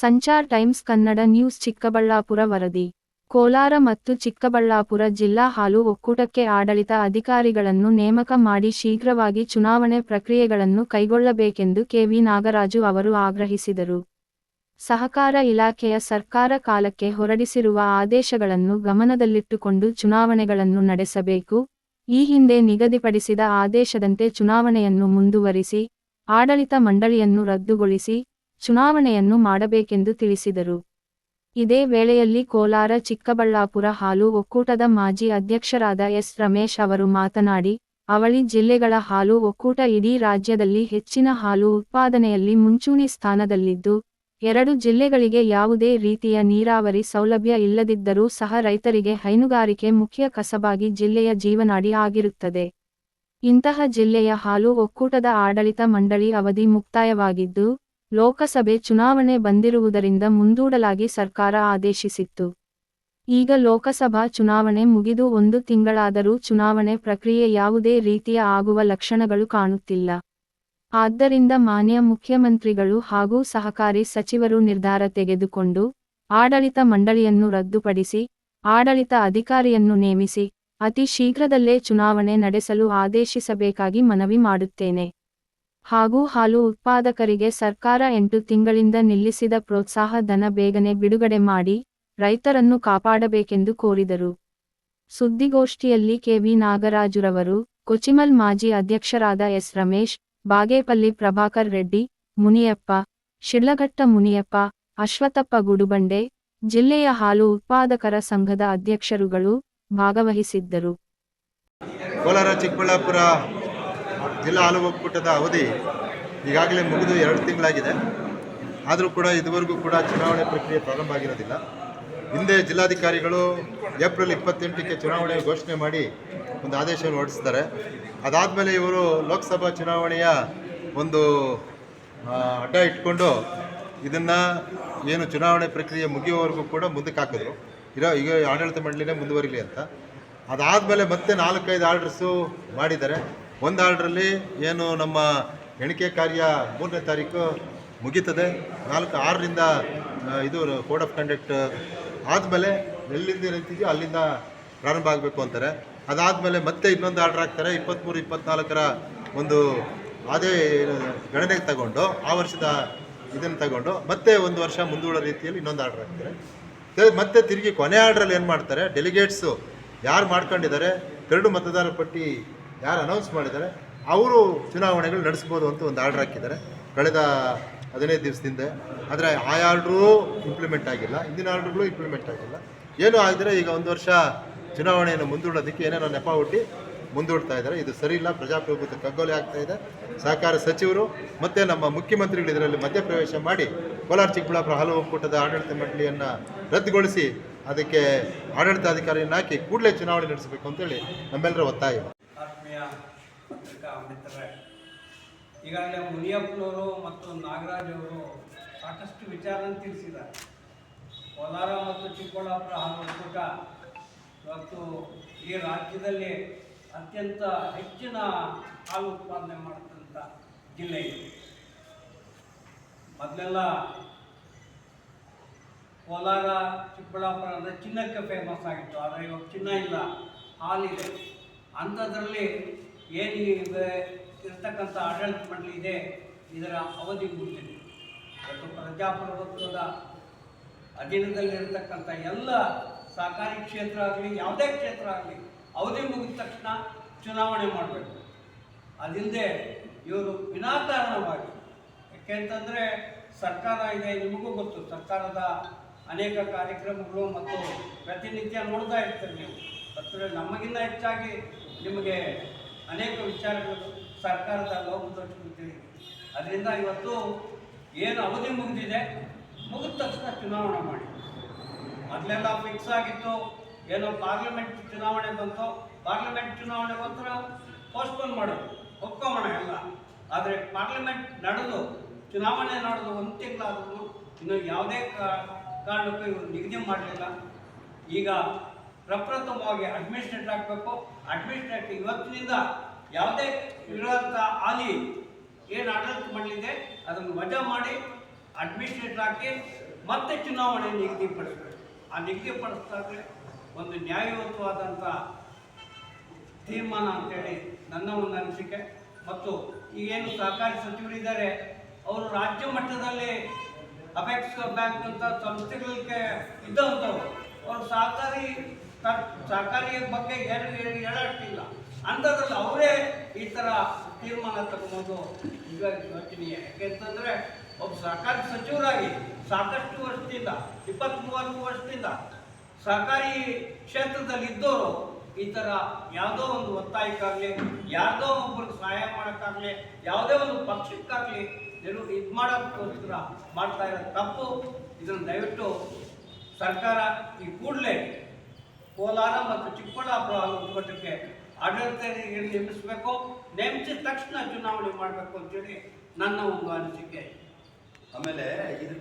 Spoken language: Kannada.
ಸಂಚಾರ್ ಟೈಮ್ಸ್ ಕನ್ನಡ ನ್ಯೂಸ್ ಚಿಕ್ಕಬಳ್ಳಾಪುರ ವರದಿ. ಕೋಲಾರ ಮತ್ತು ಚಿಕ್ಕಬಳ್ಳಾಪುರ ಜಿಲ್ಲಾ ಹಾಲು ಒಕ್ಕೂಟಕ್ಕೆ ಆಡಳಿತ ಅಧಿಕಾರಿಗಳನ್ನು ನೇಮಕ ಮಾಡಿ ಶೀಘ್ರವಾಗಿ ಚುನಾವಣೆ ಪ್ರಕ್ರಿಯೆಗಳನ್ನು ಕೈಗೊಳ್ಳಬೇಕೆಂದು ಕೆವಿ ನಾಗರಾಜು ಅವರು ಆಗ್ರಹಿಸಿದರು. ಸಹಕಾರ ಇಲಾಖೆಯ ಸರ್ಕಾರ ಕಾಲಕ್ಕೆ ಹೊರಡಿಸಿರುವ ಆದೇಶಗಳನ್ನು ಗಮನದಲ್ಲಿಟ್ಟುಕೊಂಡು ಚುನಾವಣೆಗಳನ್ನು ನಡೆಸಬೇಕು. ಈ ಹಿಂದೆ ನಿಗದಿಪಡಿಸಿದ ಆದೇಶದಂತೆ ಚುನಾವಣೆಯನ್ನು ಮುಂದುವರಿಸಿ, ಆಡಳಿತ ಮಂಡಳಿಯನ್ನು ರದ್ದುಗೊಳಿಸಿ ಚುನಾವಣೆಯನ್ನು ಮಾಡಬೇಕೆಂದು ತಿಳಿಸಿದರು. ಇದೇ ವೇಳೆಯಲ್ಲಿ ಕೋಲಾರ, ಚಿಕ್ಕಬಳ್ಳಾಪುರ ಹಾಲು ಒಕ್ಕೂಟದ ಮಾಜಿ ಅಧ್ಯಕ್ಷರಾದ ಎಸ್. ರಮೇಶ್ ಅವರು ಮಾತನಾಡಿ, ಅವಳಿ ಜಿಲ್ಲೆಗಳ ಹಾಲು ಒಕ್ಕೂಟ ಇಡೀ ರಾಜ್ಯದಲ್ಲಿ ಹೆಚ್ಚಿನ ಹಾಲು ಉತ್ಪಾದನೆಯಲ್ಲಿ ಮುಂಚೂಣಿ ಸ್ಥಾನದಲ್ಲಿದ್ದು, ಎರಡು ಜಿಲ್ಲೆಗಳಿಗೆ ಯಾವುದೇ ರೀತಿಯ ನೀರಾವರಿ ಸೌಲಭ್ಯ ಇಲ್ಲದಿದ್ದರೂ ಸಹ ರೈತರಿಗೆ ಹೈನುಗಾರಿಕೆ ಮುಖ್ಯ ಕಸಬಾಗಿ ಜಿಲ್ಲೆಯ ಜೀವನಾಡಿ ಆಗಿರುತ್ತದೆ. ಇಂತಹ ಜಿಲ್ಲೆಯ ಹಾಲು ಒಕ್ಕೂಟದ ಆಡಳಿತ ಮಂಡಳಿ ಅವಧಿ ಮುಕ್ತಾಯವಾಗಿದ್ದು ಲೋಕಸಭೆ ಚುನಾವಣೆ ಬಂದಿರುವುದರಿಂದ ಮುಂದೂಡಲಾಗಿ ಸರ್ಕಾರ ಆದೇಶಿಸಿತ್ತು. ಈಗ ಲೋಕಸಭಾ ಚುನಾವಣೆ ಮುಗಿದು ಒಂದು ತಿಂಗಳಾದರೂ ಚುನಾವಣೆ ಪ್ರಕ್ರಿಯೆ ಯಾವುದೇ ರೀತಿಯ ಆಗುವ ಲಕ್ಷಣಗಳು ಕಾಣುತ್ತಿಲ್ಲ. ಆದ್ದರಿಂದ ಮಾನ್ಯ ಮುಖ್ಯಮಂತ್ರಿಗಳು ಹಾಗೂ ಸಹಕಾರಿ ಸಚಿವರು ನಿರ್ಧಾರ ತೆಗೆದುಕೊಂಡು, ಆಡಳಿತ ಮಂಡಳಿಯನ್ನು ರದ್ದುಪಡಿಸಿ, ಆಡಳಿತ ಅಧಿಕಾರಿಯನ್ನು ನೇಮಿಸಿ, ಅತಿ ಶೀಘ್ರದಲ್ಲೇ ಚುನಾವಣೆ ನಡೆಸಲು ಆದೇಶಿಸಬೇಕಾಗಿ ಮನವಿ ಮಾಡುತ್ತೇನೆ. ಹಾಗೂ ಹಾಲು ಉತ್ಪಾದಕರಿಗೆ ಸರ್ಕಾರ ಎಂಟು ತಿಂಗಳಿಂದ ನಿಲ್ಲಿಸಿದ ಪ್ರೋತ್ಸಾಹ ಧನ ಬೇಗನೆ ಬಿಡುಗಡೆ ಮಾಡಿ ರೈತರನ್ನು ಕಾಪಾಡಬೇಕೆಂದು ಕೋರಿದರು. ಸುದ್ದಿಗೋಷ್ಠಿಯಲ್ಲಿ ಕೆವಿ ನಾಗರಾಜುರವರು, ಕೊಚಿಮಲ್ ಮಾಜಿ ಅಧ್ಯಕ್ಷರಾದ ಎಸ್ ರಮೇಶ್, ಬಾಗೇಪಲ್ಲಿ ಪ್ರಭಾಕರ್ ರೆಡ್ಡಿ, ಮುನಿಯಪ್ಪ ಶಿಳ್ಳಘಟ್ಟ ಮುನಿಯಪ್ಪ, ಅಶ್ವತ್ಥಪ್ಪ ಗುಡುಬಂಡೆ, ಜಿಲ್ಲೆಯ ಹಾಲು ಉತ್ಪಾದಕರ ಸಂಘದ ಅಧ್ಯಕ್ಷರುಗಳು ಭಾಗವಹಿಸಿದ್ದರು. ಕೋಲಾರ ಚಿಕ್ಕಬಳ್ಳಾಪುರ ಜಿಲ್ಲಾ ಹಾಲು ಒಕ್ಕೂಟದ ಅವಧಿ ಈಗಾಗಲೇ ಮುಗಿದು ಎರಡು ತಿಂಗಳಾಗಿದೆ. ಆದರೂ ಕೂಡ ಇದುವರೆಗೂ ಕೂಡ ಚುನಾವಣೆ ಪ್ರಕ್ರಿಯೆ ಪ್ರಾರಂಭ ಆಗಿರೋದಿಲ್ಲ. ಹಿಂದೆ ಜಿಲ್ಲಾಧಿಕಾರಿಗಳು ಏಪ್ರಿಲ್ ಇಪ್ಪತ್ತೆಂಟಕ್ಕೆ ಚುನಾವಣೆ ಘೋಷಣೆ ಮಾಡಿ ಒಂದು ಆದೇಶವನ್ನು ಹೊರಡಿಸ್ತಾರೆ ಅದಾದಮೇಲೆ ಇವರು ಲೋಕಸಭಾ ಚುನಾವಣೆಯ ಒಂದು ಅಡ್ಡ ಇಟ್ಕೊಂಡು ಇದನ್ನು ಏನು ಚುನಾವಣೆ ಪ್ರಕ್ರಿಯೆ ಮುಗಿಯುವವರೆಗೂ ಕೂಡ ಮುಂದಕ್ಕೆ ಹಾಕಿದ್ರು. ಇರೋ, ಈಗ ಆಡಳಿತ ಮಂಡಳಿನೇ ಮುಂದುವರಿಲಿ ಅಂತ. ಅದಾದಮೇಲೆ ಮತ್ತೆ ನಾಲ್ಕೈದು ಆರ್ಡ್ರಸ್ಸು ಮಾಡಿದ್ದಾರೆ. ಒಂದು ಆರ್ಡ್ರಲ್ಲಿ ಏನು ನಮ್ಮ ಎಣಿಕೆ ಕಾರ್ಯ ಮೂರನೇ ತಾರೀಕು ಮುಗೀತದೆ. ನಾಲ್ಕು ಆರರಿಂದ ಇದು ಕೋಡ್ ಆಫ್ ಕಂಡಕ್ಟ್ ಆದಮೇಲೆ ಎಲ್ಲಿಂದ ಏನಂತಿದೆಯೋ ಅಲ್ಲಿಂದ ಪ್ರಾರಂಭ ಆಗಬೇಕು ಅಂತಾರೆ. ಅದಾದಮೇಲೆ ಮತ್ತೆ ಇನ್ನೊಂದು ಆರ್ಡ್ರ್ ಹಾಕ್ತಾರೆ ಇಪ್ಪತ್ತ್ಮೂರು ಇಪ್ಪತ್ತ್ನಾಲ್ಕರ ಒಂದು ಅದೇ ಗಣನೆಗೆ ತಗೊಂಡು, ಆ ವರ್ಷದ ಇದನ್ನು ತಗೊಂಡು ಮತ್ತೆ ಒಂದು ವರ್ಷ ಮುಂದೂಡೋ ರೀತಿಯಲ್ಲಿ ಇನ್ನೊಂದು ಆರ್ಡ್ರ್ ಹಾಕ್ತಾರೆ. ಮತ್ತೆ ತಿರುಗಿ ಕೊನೆ ಆರ್ಡ್ರಲ್ಲಿ ಏನು ಮಾಡ್ತಾರೆ, ಡೆಲಿಗೇಟ್ಸು ಯಾರು ಮಾಡ್ಕೊಂಡಿದ್ದಾರೆ, ಕರಡು ಮತದಾರರ ಪಟ್ಟಿ ಯಾರು ಅನೌನ್ಸ್ ಮಾಡಿದ್ದಾರೆ, ಅವರು ಚುನಾವಣೆಗಳು ನಡೆಸ್ಬೋದು ಅಂತ ಒಂದು ಆರ್ಡರ್ ಹಾಕಿದ್ದಾರೆ. ಕಳೆದ ಹದಿನೈದು ದಿವಸದಿಂದ ಆದರೆ ಆ ಆರ್ಡ್ರೂ ಇಂಪ್ಲಿಮೆಂಟ್ ಆಗಿಲ್ಲ, ಹಿಂದಿನ ಆರ್ಡ್ರುಗಳು ಇಂಪ್ಲಿಮೆಂಟ್ ಆಗಿಲ್ಲ. ಏನೂ ಆಗಿದ್ರೆ ಈಗ ಒಂದು ವರ್ಷ ಚುನಾವಣೆಯನ್ನು ಮುಂದೂಡೋದಕ್ಕೆ ಏನೇನೋ ನೆಪ ಹುಟ್ಟಿ ಮುಂದೂಡ್ತಾ ಇದ್ದಾರೆ. ಇದು ಸರಿ ಇಲ್ಲ, ಪ್ರಜಾಪ್ರಭುತ್ವ ಕಗ್ಗೊಲೆ ಆಗ್ತಾ ಇದೆ. ಸಹಕಾರ ಸಚಿವರು ಮತ್ತು ನಮ್ಮ ಮುಖ್ಯಮಂತ್ರಿಗಳು ಇದರಲ್ಲಿ ಮಧ್ಯಪ್ರವೇಶ ಮಾಡಿ ಕೋಲಾರ ಚಿಕ್ಕಬಳ್ಳಾಪುರ ಹಾಲು ಒಕ್ಕೂಟದ ಆಡಳಿತ ಮಂಡಳಿಯನ್ನು ರದ್ದುಗೊಳಿಸಿ ಅದಕ್ಕೆ ಆಡಳಿತಾಧಿಕಾರಿಯನ್ನು ಹಾಕಿ ಕೂಡಲೇ ಚುನಾವಣೆ ನಡೆಸಬೇಕು ಅಂತೇಳಿ ನಮ್ಮೆಲ್ಲರ ಒತ್ತಾಯ. ಮಿತ್ರರೇ ಈಗಾಗಲೇ ಮುನಿಯಪ್ಪನವರು ಮತ್ತು ನಾಗರಾಜ್ ಅವರು ಸಾಕಷ್ಟು ವಿಚಾರನ ತಿಳಿಸಿದ್ದಾರೆ. ಕೋಲಾರ ಮತ್ತು ಚಿಕ್ಕಬಳ್ಳಾಪುರ ಹಾಗೂ ಒಕ್ಕೂಟ ಇವತ್ತು ಈ ರಾಜ್ಯದಲ್ಲಿ ಅತ್ಯಂತ ಹೆಚ್ಚಿನ ಹಾಲು ಉತ್ಪಾದನೆ ಮಾಡತಕ್ಕಂಥ ಜಿಲ್ಲೆ ಇದೆ. ಮೊದಲೆಲ್ಲ ಕೋಲಾರ, ಚಿಕ್ಕಬಳ್ಳಾಪುರ ಅಂದರೆ ಚಿನ್ನಕ್ಕೆ ಫೇಮಸ್ ಆಗಿತ್ತು, ಆದರೆ ಇವಾಗ ಚಿನ್ನ ಇಲ್ಲ, ಹಾಲಿದೆ. ಅಂಥದ್ರಲ್ಲಿ ಏನು ಇರ್ತಕ್ಕಂಥ ಆಡಳಿತ ಮಂಡಳಿ ಇದೆ, ಇದರ ಅವಧಿ ಮುಗಿದಿದೆ. ಇವತ್ತು ಪ್ರಜಾಪ್ರಭುತ್ವದ ಅಧೀನದಲ್ಲಿರ್ತಕ್ಕಂಥ ಎಲ್ಲ ಸಹಕಾರಿ ಕ್ಷೇತ್ರ ಆಗಲಿ, ಯಾವುದೇ ಕ್ಷೇತ್ರ ಆಗಲಿ, ಅವಧಿ ಮುಗಿದ ತಕ್ಷಣ ಚುನಾವಣೆ ಮಾಡಬೇಕು. ಅದಿಲ್ಲದೆ ಇವರು ವಿನಾಕಾರಣವಾಗಿ ಯಾಕೆಂತಂದರೆ ಸರ್ಕಾರ ಇದೆ, ನಿಮಗೂ ಗೊತ್ತು, ಸರ್ಕಾರದ ಅನೇಕ ಕಾರ್ಯಕ್ರಮಗಳು ಮತ್ತು ಪ್ರತಿನಿತ್ಯ ನೋಡ್ತಾ ಇರ್ತೀರಿ ನೀವು. ಮತ್ತು ನಮಗಿನ್ನ ಹೆಚ್ಚಾಗಿ ನಿಮಗೆ ಅನೇಕ ವಿಚಾರಗಳು ಸರ್ಕಾರದ ತಿಳಿದಿದೆ ಅದರಿಂದ ಇವತ್ತು ಏನು ಅವಧಿ ಮುಗಿದಿದೆ, ಮುಗಿದ ತಕ್ಷಣ ಚುನಾವಣೆ ಮಾಡಿ. ಮೊದಲೆಲ್ಲ ಫಿಕ್ಸ್ ಆಗಿತ್ತು, ಏನೋ ಪಾರ್ಲಿಮೆಂಟ್ ಚುನಾವಣೆ ಬಂತು. ಪಾರ್ಲಿಮೆಂಟ್ ಚುನಾವಣೆ ಮಾತ್ರ ಪೋಸ್ಟ್ಪೋನ್ ಮಾಡೋದು. ಒಪ್ಕೋಣ ಎಲ್ಲ. ಆದರೆ ಪಾರ್ಲಿಮೆಂಟ್ ನಡೆದು, ಚುನಾವಣೆ ನಡೆದು ಒಂದು ತಿಂಗಳಾದ್ರೂ ಇನ್ನು ಯಾವುದೇ ಕಾರಣಕ್ಕೂ ಇವರು ನಿಗದಿ ಮಾಡಲಿಲ್ಲ. ಈಗ ಪ್ರಪ್ರಥಮವಾಗಿ ಅಡ್ಮಿನಿಸ್ಟ್ರೇಟರ್ ಆಗಬೇಕು. ಅಡ್ಮಿನಿಸ್ಟ್ರೇಟರ್ ಇವತ್ತಿನಿಂದ ಯಾವುದೇ ಇರುವಂಥ ಹಾಲಿ ಏನು ಆಡಳಿತ ಮಾಡಲಿದೆ, ಅದನ್ನು ವಜಾ ಮಾಡಿ ಅಡ್ಮಿನಿಸ್ಟ್ರೇಟರ್ ಹಾಕಿ ಮತ್ತೆ ಚುನಾವಣೆ ನಿಗದಿಪಡಿಸಬೇಕು. ಆ ನಿಗದಿಪಡಿಸಿದಾಗಲೇ ಒಂದು ನ್ಯಾಯಯುತವಾದಂಥ ತೀರ್ಮಾನ ಅಂತೇಳಿ ನನ್ನ ಒಂದು ಅನಿಸಿಕೆ. ಮತ್ತು ಈಗೇನು ಸಹಕಾರಿ ಸಚಿವರಿದ್ದಾರೆ ಅವರು ರಾಜ್ಯ ಮಟ್ಟದಲ್ಲಿ ಅಪೆಕ್ಸ್ ಬ್ಯಾಂಕ್ ಅಂತ ಸಂಸ್ಥೆಗಳಿಗೆ ಇದ್ದಂಥವ್ರು ಅವರು ಸಹಕಾರಿ ಸರ್ಕಾರಿ ಬಗ್ಗೆ ಏನು ಹೇಳಿ- ಹೇಳೋಷ್ಟಿಲ್ಲ. ಅಂಥದ್ರಲ್ಲಿ ಅವರೇ ಈ ಥರ ತೀರ್ಮಾನ ತಗೊಂಬೋದು ಈಗ ಯೋಚನೆ. ಯಾಕೆಂತಂದರೆ ಒಬ್ಬ ಸರ್ಕಾರಿ ಸಚಿವರಾಗಿ ಸಾಕಷ್ಟು ವರ್ಷದಿಂದ ಇಪ್ಪತ್ತ್ ಮೂವತ್ತು ವರ್ಷದಿಂದ ಸರ್ಕಾರಿ ಕ್ಷೇತ್ರದಲ್ಲಿ ಇದ್ದವರು ಈ ಥರ ಯಾವುದೋ ಒಂದು ಒತ್ತಾಯಕ್ಕಾಗಲಿ ಯಾವುದೋ ಒಬ್ಬರಿಗೆ ಸಹಾಯ ಮಾಡೋಕ್ಕಾಗಲಿ, ಯಾವುದೇ ಒಂದು ಪಕ್ಷಕ್ಕಾಗಲಿ ಏನು ಇದು ಮಾಡೋಕ್ಕೋಸ್ಕರ ಮಾಡ್ತಾ ಇರೋ ತಪ್ಪು. ಇದನ್ನು ದಯವಿಟ್ಟು ಸರ್ಕಾರ ಈ ಕೂಡಲೇ ಕೋಲಾರ ಮತ್ತು ಚಿಕ್ಕಬಳ್ಳಾಪುರ ಒಕ್ಕೂಟಕ್ಕೆ ಆಡಳಿತ ನೇಮಿಸಬೇಕು ನೇಮಿಸಿದ ತಕ್ಷಣ ಚುನಾವಣೆ ಮಾಡಬೇಕು ಅಂತೇಳಿ ನನ್ನ ಒಂದು ಅನಿಸಿಕೆ. ಆಮೇಲೆ ಇದು